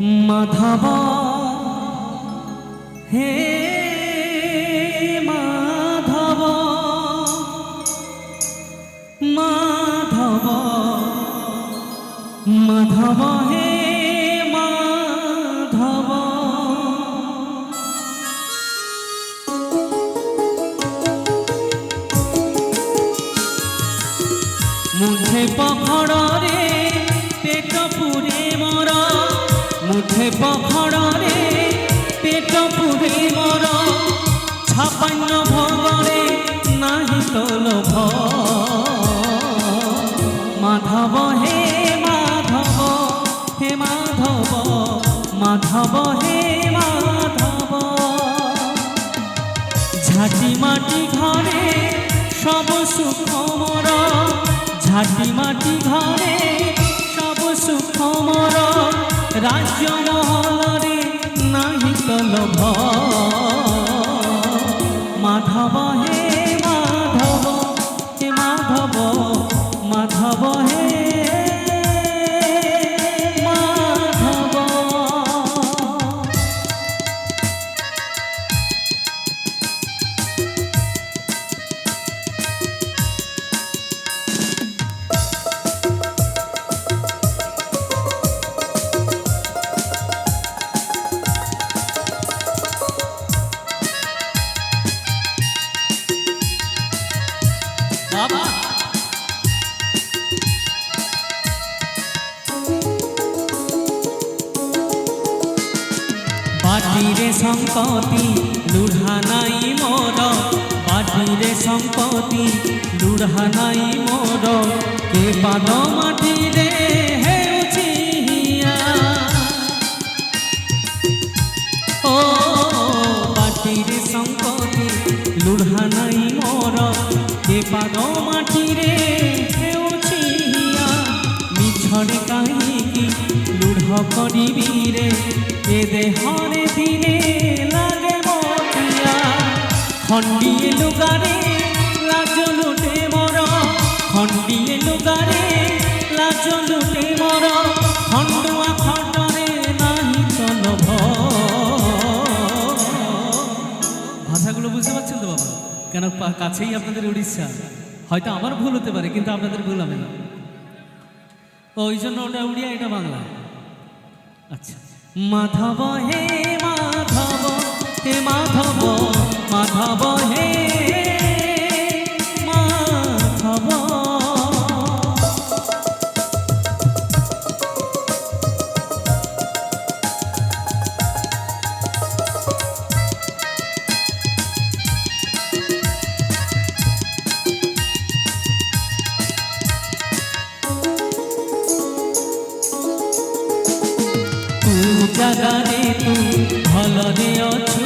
মাধব। হে মাধব। মাধব। মাধব হে মাধব। মুঠে পখড়রে পেট পুরে মর। মুঠে পখড়রে, পেট পুরে মর। ছাপান্ন ভগরে নাহি তো লোভ মাধব হে মাধব হে মাধব মাধব হে মাধব। ঝাঁটি মাটি ঘরে সব সুখ মর। ঝাঁটি মাটি ঘরে সব সুখ মর। রাজ্য বাটিরে সম্পত্তি লুঢ়া নাই মোর। বাটিরে সম্পত্তি লুঢ়া নাই মোর। কে পাদ মাটিরে হেউছি ও বাটিরে সম্পত্তি লুঢ়া নাই মোর। কে পাদ মাটিরে খণ্ডিয়ে লুগারে লাজ লুটে মর। খণ্ডিয়ে লুগারে লাজ লুটে মর। খণ্ডুয়া খণ্ডরে নাহি চলভ ভাষাগুলো বুঝতে পারছেন তো বাবা? কেন কাছেই আপনাদের উড়িষ্যা? হয়তো আমার ভুল হতে পারে, কিন্তু আপনাদের ভুল হবে না ওই জন্য ওটা উড়িয়া, এটা বাংলা। আচ্ছা। মাধব, হে মাধব হে মাধব। মাথা বহে মাথা জাগারে তু ভালো দিয়েছ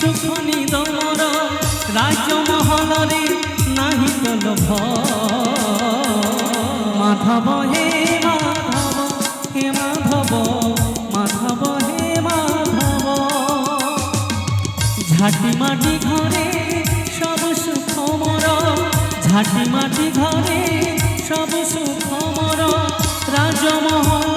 সুখ নিদমর রাজমহলরে নাহি তো লোভ মাধব হে মাধব হে মাধব মাধব হে মাধব। ঝাঁটি মাটি ঘরে সব সুখ মর ঝাঁটি মাটি ঘরে সব সুখ মর রাজমহলে